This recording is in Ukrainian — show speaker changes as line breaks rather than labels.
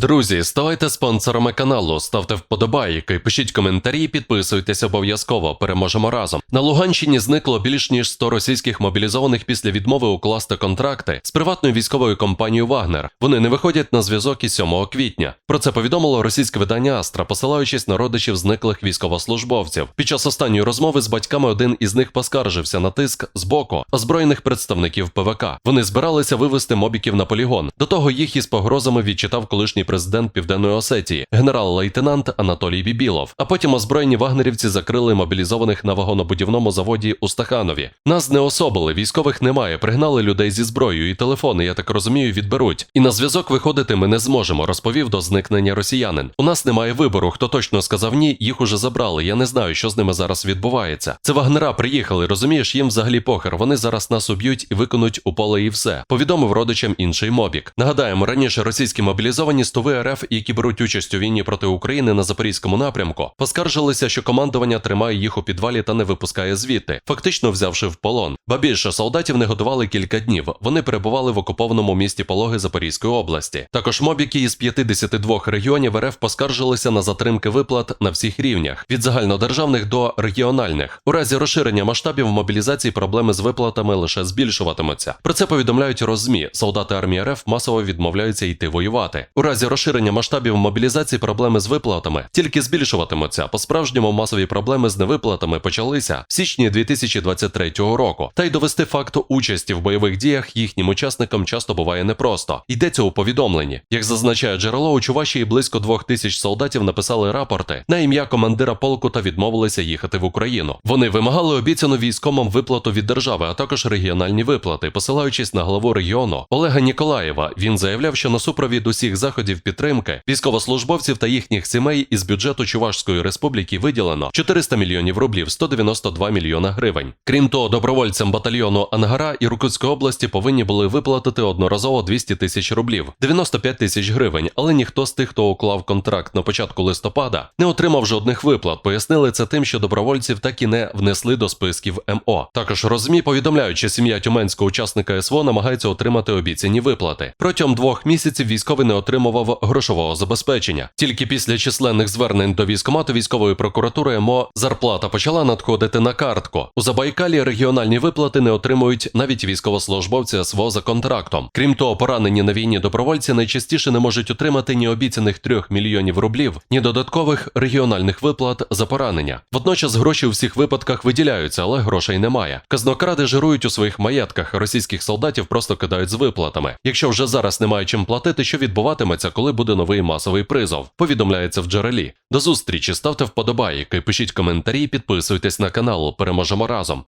Друзі, ставайте спонсорами каналу, ставте вподобайки, пишіть коментарі, підписуйтесь обов'язково. Переможемо разом. На Луганщині зникло більш ніж 100 російських мобілізованих після відмови укласти контракти з приватною військовою компанією Вагнер. Вони не виходять на зв'язок із 7 квітня. Про це повідомило російське видання Астра, посилаючись на родичів зниклих військовослужбовців. Під час останньої розмови з батьками один із них поскаржився на тиск з боку озброєних представників ПВК. Вони збиралися вивести мобіків на полігон. До того їх із погрозами відчитав колишній президент Південної Осетії, генерал-лейтенант Анатолій Бібілов. А потім озброєні вагнерівці закрили мобілізованих на вагонобудівному заводі у Стаханові. Нас не особили, військових немає. Пригнали людей зі зброєю і телефони, я так розумію, відберуть. І на зв'язок виходити ми не зможемо, розповів до зникнення росіянин. У нас немає вибору. Хто точно сказав ні, їх уже забрали. Я не знаю, що з ними зараз відбувається. Це вагнера приїхали, розумієш, їм взагалі похер. Вони зараз нас уб'ють і виконуть у поле і все. Повідомив родичам інший мобік. Нагадаємо, раніше російські мобілізовані стови РФ, які беруть участь у війні проти України на запорізькому напрямку, поскаржилися, що командування тримає їх у підвалі та не випускає звідти, фактично взявши в полон. Ба більше солдатів не готували кілька днів. Вони перебували в окупованому місті Пологи Запорізької області. Також мобіки із 52 регіонів РФ поскаржилися на затримки виплат на всіх рівнях від загальнодержавних до регіональних. У разі розширення масштабів мобілізації проблеми з виплатами лише збільшуватимуться. Про це повідомляють роззмі. Солдати армії РФ масово відмовляються йти воювати. У разі розширення масштабів мобілізації проблеми з виплатами тільки збільшуватимуться. По справжньому масові проблеми з невиплатами почалися в січні 2023 року. Та й довести факт участі в бойових діях їхнім учасникам часто буває непросто. Йдеться у повідомленні. Як зазначає джерело, у Чувашії близько двох тисяч солдатів написали рапорти на ім'я командира полку та відмовилися їхати в Україну. Вони вимагали обіцяну військомам виплату від держави, а також регіональні виплати, посилаючись на главу регіону Олега Ніколаєва. Він заявляв, що на супровід усіх заходів підтримки військовослужбовців та їхніх сімей із бюджету Чувашської республіки виділено 400 мільйонів рублів, 192 мільйона гривень. Крім того, добровольцям батальйону Ангара Іркутської області повинні були виплатити одноразово 200 тисяч рублів, 95 тисяч гривень. Але ніхто з тих, хто уклав контракт на початку листопада, не отримав жодних виплат. Пояснили це тим, що добровольців так і не внесли до списків МО. Також розмі повідомляють, що сім'я тюменського учасника СВО намагається отримати обіцяні виплати. Протягом двох місяців військовий не отримував грошового забезпечення. Тільки після численних звернень до військомату військової прокуратури МО зарплата почала надходити на картку. У Забайкалі регіональні виплати не отримують навіть військовослужбовці СВО за контрактом. Крім того, поранені на війні добровольці найчастіше не можуть отримати ні обіцяних 3 мільйонів рублів, ні додаткових регіональних виплат за поранення. Водночас гроші у всіх випадках виділяються, але грошей немає. Казнокради жирують у своїх маєтках. Російських солдатів просто кидають з виплатами. Якщо вже зараз немає чим платити, що відбуватиметься, коли буде новий масовий призов? Повідомляється в джерелі. До зустрічі, ставте вподобайки, пишіть коментарі, підписуйтесь на канал. Переможемо разом.